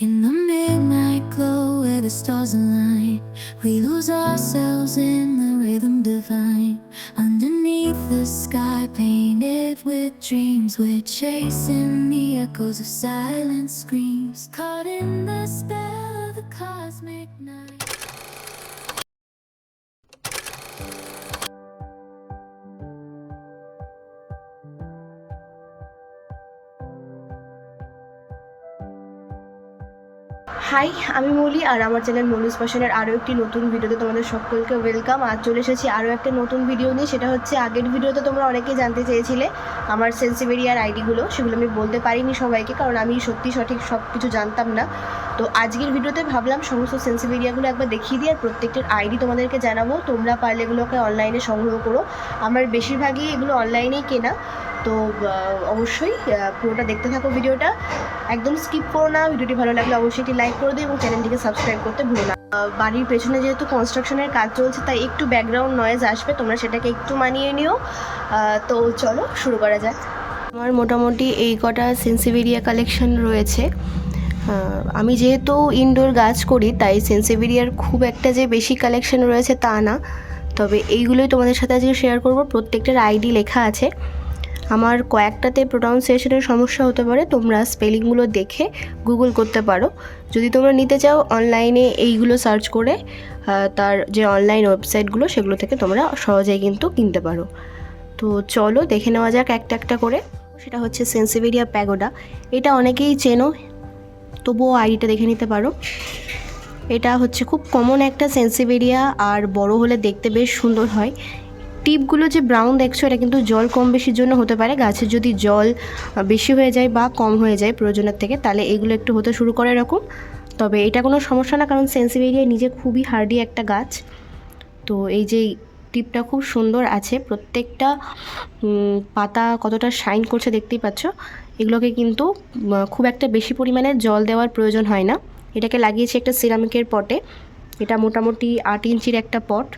In the midnight glow where the stars align, we lose ourselves in the rhythm divine. Underneath the sky painted with dreams, we're chasing the echoes of silent screams, caught in the spell of the cosmic night. Hi আমি মৌলি আর আমার channel মৌলিস ফ্যাশনের আরও একটি নতুন ভিডিওতে তোমাদের সকলকে welcome আর চলে এসেছি আরও একটা নতুন ভিডিও নিয়ে। সেটা হচ্ছে আগের ভিডিওতে তোমরা অনেকেই জানতে চেয়েছিলে আমার সেন্সিভেরিয়ার আইডিগুলো সেগুলো আমি বলতে পারিনি সবাইকে, কারণ আমি সত্যি সঠিক সব কিছু জানতাম না। তো আজকের ভিডিওতে ভাবলাম সমস্ত সেন্সিভেরিয়াগুলো একবার দেখিয়ে দিই আর প্রত্যেকটার আইডি তোমাদেরকে জানাব। তোমরা পারলে এগুলোকে অনলাইনে সংগ্রহ করো। আমার বেশিরভাগই এগুলো অনলাইনেই কেনা। তো অবশ্যই পুরোটা দেখতে থাকো ভিডিওটা। একদম স্কিপ করো না, ভিডিওটি ভালো লাগলে অবশ্যই একটি লাইক করে দিও এবং চ্যানেলটিকে সাবস্ক্রাইব করতে ভুলো না। বাড়ির পেছনে যেহেতু কনস্ট্রাকশনের কাজ চলছে, তাই একটু ব্যাকগ্রাউন্ড নয়েজ আসবে, তোমরা সেটাকে একটু মানিয়ে নিও। তো চলো, শুরু করা যাক। আমার মোটামুটি এই কটা সেন্সিভেরিয়া কালেকশন রয়েছে। আমি যেহেতু ইনডোর গাছ করি, তাই সেন্সিভেরিয়ার খুব একটা যে বেশি কালেকশন রয়েছে তা না। তবে এইগুলোই তোমাদের সাথে আজকে শেয়ার করব। প্রত্যেকটার আইডি লেখা আছে। আমার কয়েকটাতে প্রোনাউন্সিয়েশনের সমস্যা হতে পারে, তোমরা স্পেলিংগুলো দেখে গুগল করতে পারো। যদি তোমরা নিতে চাও অনলাইনে এইগুলো সার্চ করে তার যে অনলাইন ওয়েবসাইটগুলো সেগুলো থেকে তোমরা সহজেই কিন্তু কিনতে পারো। তো চলো দেখে নেওয়া যাক একটা একটা করে। সেটা হচ্ছে সেন্সিভেরিয়া প্যাগোডা এটা অনেকেই চেনো, তবুও আইডিটা দেখে নিতে পারো। এটা হচ্ছে খুব কমন একটা সেন্সিভেরিয়া আর বড় হলে দেখতে বেশ সুন্দর হয়। টিপগুলো যে ব্রাউন দেখছ, এটা কিন্তু জল কম বেশির জন্য হতে পারে। গাছের যদি জল বেশি হয়ে যায় বা কম হয়ে যায় প্রয়োজনের থেকে, তাহলে এগুলো একটু হতে শুরু করে এরকম। তবে এটা কোনো সমস্যা না, কারণ সেন্সিভেরিয়া নিজে খুবই হার্ডি একটা গাছ। তো এই যে টিপটা খুব সুন্দর আছে, প্রত্যেকটা পাতা কতটা শাইন করছে দেখতেই পাচ্ছ। এগুলোকে কিন্তু খুব একটা বেশি পরিমাণে জল দেওয়ার প্রয়োজন হয় না। এটাকে লাগিয়েছি একটা সিরামিকের পটে এটা মোটামুটি আট ইঞ্চির একটা পট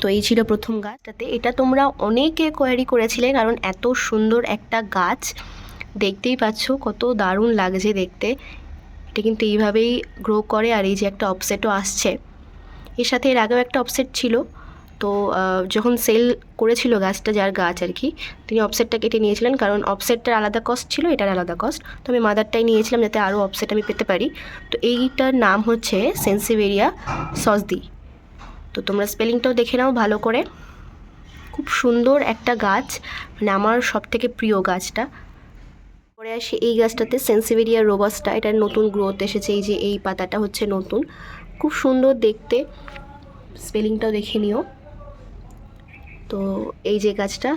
তো এই ছিল প্রথম গাছটাতে এটা তোমরা অনেকে কোয়ারি করেছিলে, কারণ এত সুন্দর একটা গাছ। দেখতেই পাচ্ছ কত দারুণ লাগছে দেখতে। এটা কিন্তু এইভাবেই গ্রো করে আর এই যে একটা অপসেটও আসছে। এর সাথে এর আগেও একটা অপসেট ছিল। তো যখন সেল করেছিল গাছটা, যার গাছ আর কি, তিনি অপসেটটা কেটে নিয়েছিলেন, কারণ অপসেটটার আলাদা কস্ট ছিল, এটার আলাদা কস্ট তো আমি মাদারটাই নিয়েছিলাম যাতে আরও অপসেট আমি পেতে পারি। তো এইটার নাম হচ্ছে সেন্সিভেরিয়া সসদি তো তোমরা স্পেলিংটাও দেখে নাও ভালো করে। খুব সুন্দর একটা গাছ মানে আমার সব থেকে প্রিয় গাছটা। পরে আসি এই গাছটাতে সেন্সিভেরিয়া রোবাসটা এটার নতুন গ্রোথ এসেছে, এই যে এই পাতাটা হচ্ছে নতুন। খুব সুন্দর দেখতে স্পেলিংটাও দেখে নিও। তো এই যে গাছটা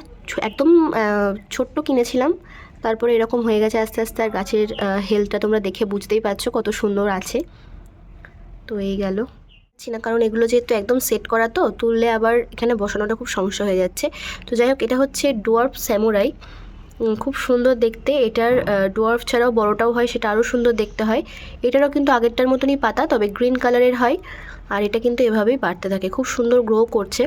একদম ছোট্ট কিনেছিলাম, তারপরে এরকম হয়ে গেছে আস্তে আস্তে, আর গাছের হেলথটা তোমরা দেখে বুঝতেই পারছ কত সুন্দর আছে। তো এই গেল। পাচ্ছি না, কারণ এগুলো যেহেতু একদম সেট করা তো, তুললে আবার এখানে বসানোটা খুব সমস্যা হয়ে যাচ্ছে। তো যাই হোক, এটা হচ্ছে ডোয়ার্ফ স্যামুরাই। খুব সুন্দর দেখতে। এটার ডোয়ার্ফ ছাড়াও বড়টাও হয়, সেটা আরও সুন্দর দেখতে হয়। এটারও কিন্তু আগেরটার মতনই পাতা, তবে গ্রিন কালারের হয়। আর এটা কিন্তু এভাবেই বাড়তে থাকে। খুব সুন্দর গ্রো করছে।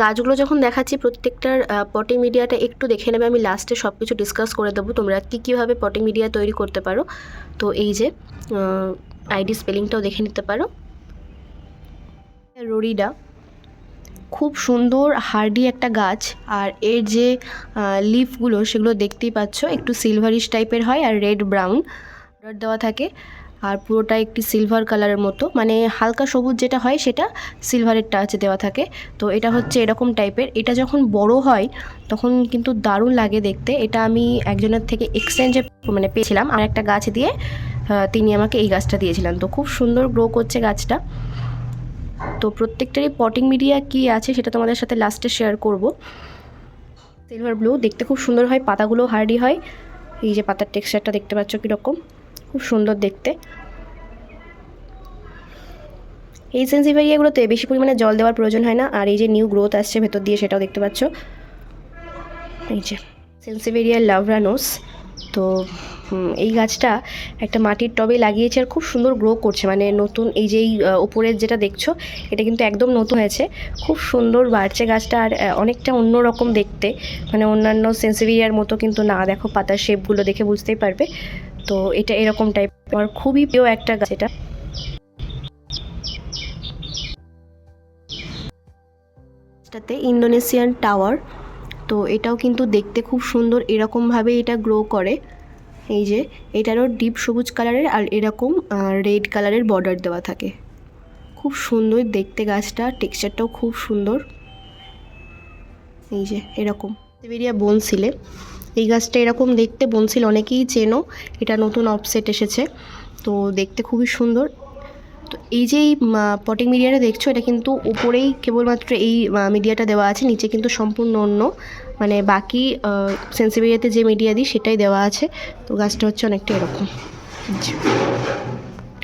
গাছগুলো যখন দেখাচ্ছি, প্রত্যেকটার পটিং মিডিয়াটা একটু দেখে নেবে। আমি লাস্টে সব কিছু ডিসকাস করে দেবো। তোমরা কী কীভাবে পটিং মিডিয়া তৈরি করতে পারো? তো এই যে আইডি স্পেলিংটাও দেখে নিতে পারো। রোরিডা খুব সুন্দর, হার্ডি একটা গাছ। আর এর যে লিফগুলো সেগুলো দেখতেই পাচ্ছ, একটু সিলভারিশ টাইপের হয় আর রেড ব্রাউন দেওয়া থাকে। আর পুরোটা একটি সিলভার কালারের মতো। মানে হালকা সবুজ যেটা হয় সেটা সিলভারের টাচ দেওয়া থাকে। তো এটা হচ্ছে এরকম টাইপের এটা যখন বড় হয়, তখন কিন্তু দারুণ লাগে দেখতে। এটা আমি একজনের থেকে এক্সচেঞ্জে মানে পেয়েছিলাম। আর একটা গাছ দিয়ে তিনি আমাকে এই গাছটা দিয়েছিলেন। তো খুব সুন্দর গ্রো করছে গাছটা। তো প্রত্যেকটারই পটিং মিডিয়া কি আছে সেটা তোমাদের সাথে লাস্টে শেয়ার করব। সিলভার ব্লু দেখতে খুব সুন্দর হয় পাতাগুলো হার্ডি হয়। এই যে পাতার টেক্সচারটা দেখতে পাচ্ছ কীরকম, খুব সুন্দর দেখতে। এই সেন্সিভেরিয়াগুলোতে বেশি পরিমাণে জল দেওয়ার প্রয়োজন হয় না, আর এই যে নিউ গ্রোথ আসছে ভেতর দিয়ে সেটাও দেখতে পাচ্ছ। এই যে সেন্সিভেরিয়া লাভরানোস তো এই গাছটা একটা মাটির টবে লাগিয়েছে আর খুব সুন্দর গ্রো করছে। মানে নতুন এই যে এই, ওপরের যেটা দেখছ এটা কিন্তু একদম নতুন হয়েছে। খুব সুন্দর বাড়ছে গাছটা আর অনেকটা অন্যরকম দেখতে। মানে অন্যান্য সেন্সিভিয়ার মতো কিন্তু না। দেখো পাতার শেপগুলো দেখে বুঝতেই পারবে। তো এটা এরকম টাইপ আমার খুবই প্রিয় একটা গাছ এটা। এটাতে ইন্দোনেশিয়ান টাওয়ার। তো এটাও কিন্তু দেখতে খুব সুন্দর। এরকমভাবে এটা গ্রো করে। এই যে, এটারও ডিপ সবুজ কালারের আর এরকম রেড কালারের বর্ডার দেওয়া থাকে। খুব সুন্দর দেখতে গাছটা টেক্সচারটাও খুব সুন্দর। এই যে, এরকম। সেভেরিয়া বনসিলে এই গাছটা এরকম দেখতে বনসিল অনেকেই চেনো। এটা নতুন অফসেট এসেছে। তো দেখতে খুবই সুন্দর। তো এই যে এই পটিং মিডিয়াটা দেখছ, এটা কিন্তু উপরেই কেবলমাত্র এই মিডিয়াটা দেওয়া আছে, নিচে কিন্তু সম্পূর্ণ অন্য। মানে বাকি সেন্সিবিলিয়াতে যে মিডিয়া দিই, সেটাই দেওয়া আছে। তো গাছটা হচ্ছে অনেকটা এরকম।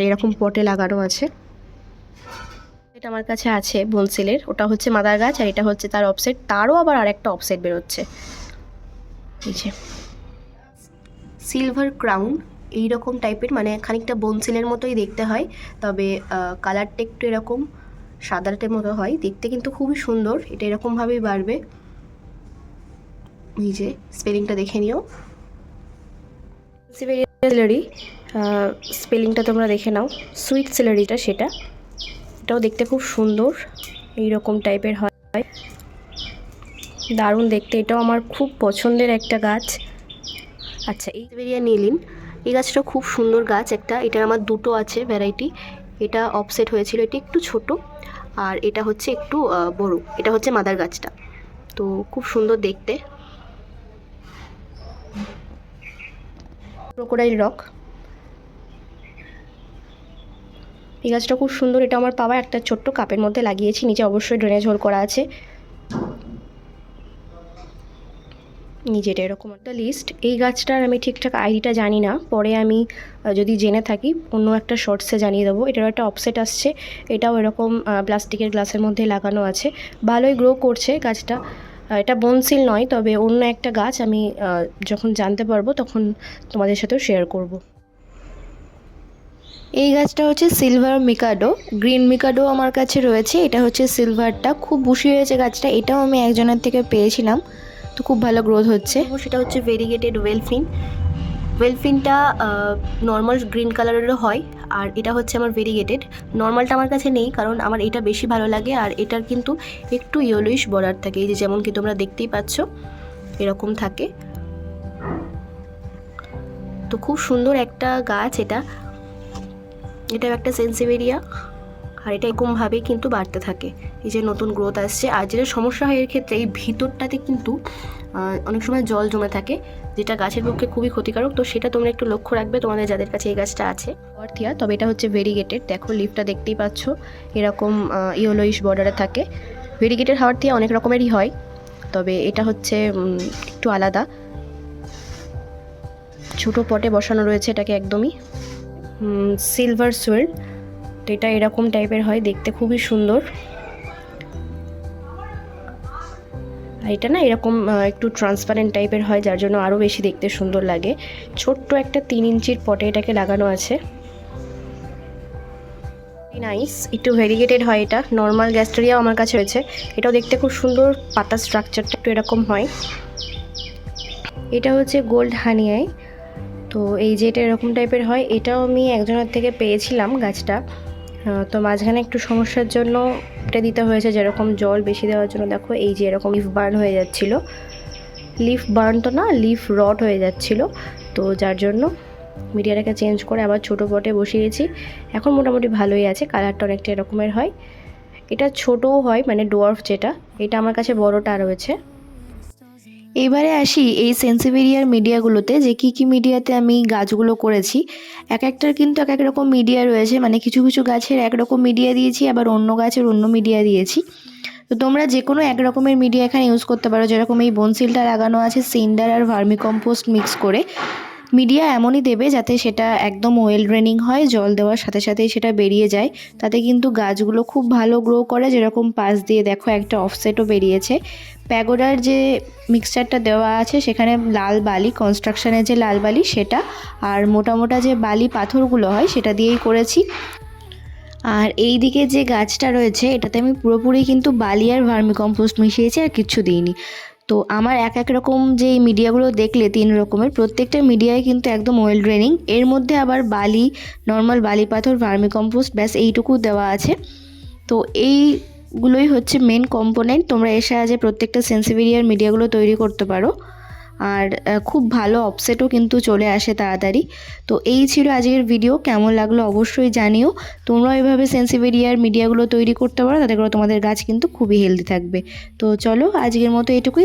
এরকম পটে লাগানো আছে। এটা আমার কাছে আছে বনসিলের ওটা হচ্ছে মাদার গাছ, আর এটা হচ্ছে তার অফসেট তারও আবার আরেকটা অফসেট বেরোচ্ছে। সিলভার ক্রাউন এই রকম টাইপের মানে খানিকটা বনসিলের মতোই দেখতে হয়। তবে কালারটা একটু এরকম সাদাটের মতো হয়। দেখতে কিন্তু খুবই সুন্দর, এটা এরকমভাবেই বাড়বে। নিজে স্পেলিংটা দেখে নিও। সিলেরি স্পেলিংটা তোমরা দেখে নাও। সুইট সিলারিটা সেটা। এটাও দেখতে খুব সুন্দর এই রকম টাইপের হয়। দারুণ দেখতে, এটাও আমার খুব পছন্দের একটা গাছ। আচ্ছা এই বেরিয়া নীলিন এই গাছটা খুব সুন্দর গাছ একটা। এটার আমার দুটো আছে ভ্যারাইটি এটা অফসেট হয়েছিল, এটি একটু ছোট আর এটা হচ্ছে একটু বড়। এটা হচ্ছে মাদার গাছটা। তো খুব সুন্দর দেখতে। Crocodile rock. এই গাছটা খুব সুন্দর। এটা আমার পাওয়া একটা ছোট্ট কাপের মধ্যে লাগিয়েছি। নিচে অবশ্যই ড্রেনেজ হোল করা আছে। নিজেটা এরকম একটা লিস্ট এই গাছটার আমি ঠিকঠাক আইডিটা জানি না। পরে আমি যদি জেনে থাকি, অন্য একটা শর্টসে জানিয়ে দেবো। এটারও একটা অফসেট আসছে। এটাও এরকম প্লাস্টিকের গ্লাসের মধ্যে লাগানো আছে। ভালোই গ্রো করছে গাছটা। এটা বনসিল নয়, তবে অন্য একটা গাছ আমি যখন জানতে পারব, তখন তোমাদের সাথেও শেয়ার করব। এই গাছটা হচ্ছে সিলভার মিকাডো গ্রিন মিকাডো আমার কাছে রয়েছে। এটা হচ্ছে সিলভারটা খুব বুশি হয়েছে গাছটা। এটাও আমি একজনের থেকে পেয়েছিলাম। তো খুব ভালো গ্রোথ হচ্ছে। সেটা হচ্ছে ভেরিগেটেড ওয়েলফিন ওয়েলফিনটা নর্মাল গ্রিন কালারেরও হয়, আর এটা হচ্ছে আমার ভেরিগেটেড নর্মালটা আমার কাছে নেই, কারণ আমার এটা বেশি ভালো লাগে, আর এটার কিন্তু একটু ইয়েলোইশ বর্ডার থাকে। এই যে যেমন কি তোমরা দেখতেই পাচ্ছ, এরকম থাকে। তো খুব সুন্দর একটা গাছ এটা। এটাও একটা সেন্সিভেরিয়া আর এটা এরকমভাবেই কিন্তু বাড়তে থাকে। এই যে নতুন গ্রোথ আসছে, আর যেটা সমস্যা হয় এর ক্ষেত্রে এই ভিতরটাতে কিন্তু অনেক সময় জল জমে থাকে, যেটা গাছের পক্ষে খুবই ক্ষতিকারক। তো সেটা তোমরা একটু লক্ষ্য রাখবে, তোমাদের যাদের কাছে এই গাছটা আছে। অর্থিয়া, তবে এটা হচ্ছে ভেরিগেটেড দেখো লিফটা দেখতেই পাচ্ছ, এরকম ইয়েলোইশ বর্ডারে থাকে। ভেরিগেটেড হাওয়ার থেকে অনেক রকমেরই হয়, তবে এটা হচ্ছে একটু আলাদা। ছোটো পটে বসানো রয়েছে এটাকে একদমই। সিলভার সুয়েল তো এটা এরকম টাইপের হয়, দেখতে খুবই সুন্দর। এটা না এরকম একটু ট্রান্সপারেন্ট টাইপের হয়, যার জন্য আরও বেশি দেখতে সুন্দর লাগে। ছোট্ট একটা তিন ইঞ্চির পটে এটাকে লাগানো আছে। নাইস একটু ভেরিগেটেড হয় এটা। নর্মাল গ্যাস্টেরিয়াও আমার কাছে রয়েছে। এটাও দেখতে খুব সুন্দর, পাতা স্ট্রাকচারটা একটু এরকম হয়। এটা হচ্ছে গোল্ড হানিয়াই তো এই যে এটা এরকম টাইপের হয়, এটাও আমি একজনের থেকে পেয়েছিলাম গাছটা। তো মাঝখানে একটু সমস্যার জন্য এটা দিতে হয়েছে, যেরকম জল বেশি দেওয়ার জন্য দেখো এই যে এরকম লিফ বার্ন হয়ে যাচ্ছিল। লিফ বার্ন তো না লিফ রট হয়ে যাচ্ছিল। তো যার জন্য মিডিয়াটাকে চেঞ্জ করে আবার ছোটো পটে বসিয়েছি। এখন মোটামুটি ভালোই আছে কালারটা অনেকটা এরকমের হয়। এটা ছোটও হয় মানে ডোয়ার্ফ যেটা, এটা আমার কাছে বড়টা রয়েছে। এবারে আসি এই সেন্সিভেরিয়ার মিডিয়াগুলোতে যে কি কি মিডিয়াতে আমি গাছগুলো করেছি। এক একটার কিন্তু এক এক রকম মিডিয়া রয়েছে মানে কিছু কিছু গাছের একরকম মিডিয়া দিয়েছি, আবার অন্য গাছের অন্য মিডিয়া দিয়েছি। তো তোমরা যে কোনো এক রকমের মিডিয়া এখানে ইউজ করতে পারো, যেরকম এই বনসিলটা লাগানো আছে, সিন্ডার আর ভার্মিকম্পোস্ট মিক্স করে। মিডিয়া এমনই দেবে যাতে সেটা একদম ওয়েল ড্রেনিং হয়, জল দেওয়ার সাথে সাথেই সেটা বেরিয়ে যায়। তাতে কিন্তু গাছগুলো খুব ভালো গ্রো করে, যেরকম পাশ দিয়ে দেখো একটা অফসেটও বেরিয়েছে। প্যাগোডার যে মিক্সচারটা দেওয়া আছে, সেখানে লাল বালি কনস্ট্রাকশনের যে লাল বালি, সেটা আর মোটা মোটা যে বালি পাথরগুলো হয়, সেটা দিয়েই করেছি। আর এই দিকে যে গাছটা রয়েছে, এটাতে আমি পুরোপুরি কিন্তু বালি আর ভার্মিকম্পোস্ট মিশিয়েছি আর কিচ্ছু দিইনি। তো আমার এক এক রকম যে মিডিয়াগুলো দেখলে তিন রকমের, প্রত্যেকটা মিডিয়ায় কিন্তু একদম ওয়েল ড্রেনিং এর মধ্যে আবার বালি নর্মাল বালি পাথর ভার্মিকম্পোস্ট ব্যাস এইটুকু দেওয়া আছে। তো এইগুলোই হচ্ছে মেন কম্পোনেন্ট তোমরা এর সাহায্যে প্রত্যেকটা সেন্সিভেরিয়ার মিডিয়াগুলো তৈরি করতে পারো। আর খুব ভালো অফসেটও কিন্তু চলে আসে তাড়াতাড়ি। তো এই ছিল আজকের ভিডিও কেমন লাগল অবশ্যই জানিও। তোমরাও এভাবে সেন্সিভেরিয়ার মিডিয়াগুলো তৈরি করতে পারো। তাতে করে তোমাদের গাছ কিন্তু খুবই হেলদি থাকবে। তো চলো, আজকের মতো এটুকুই।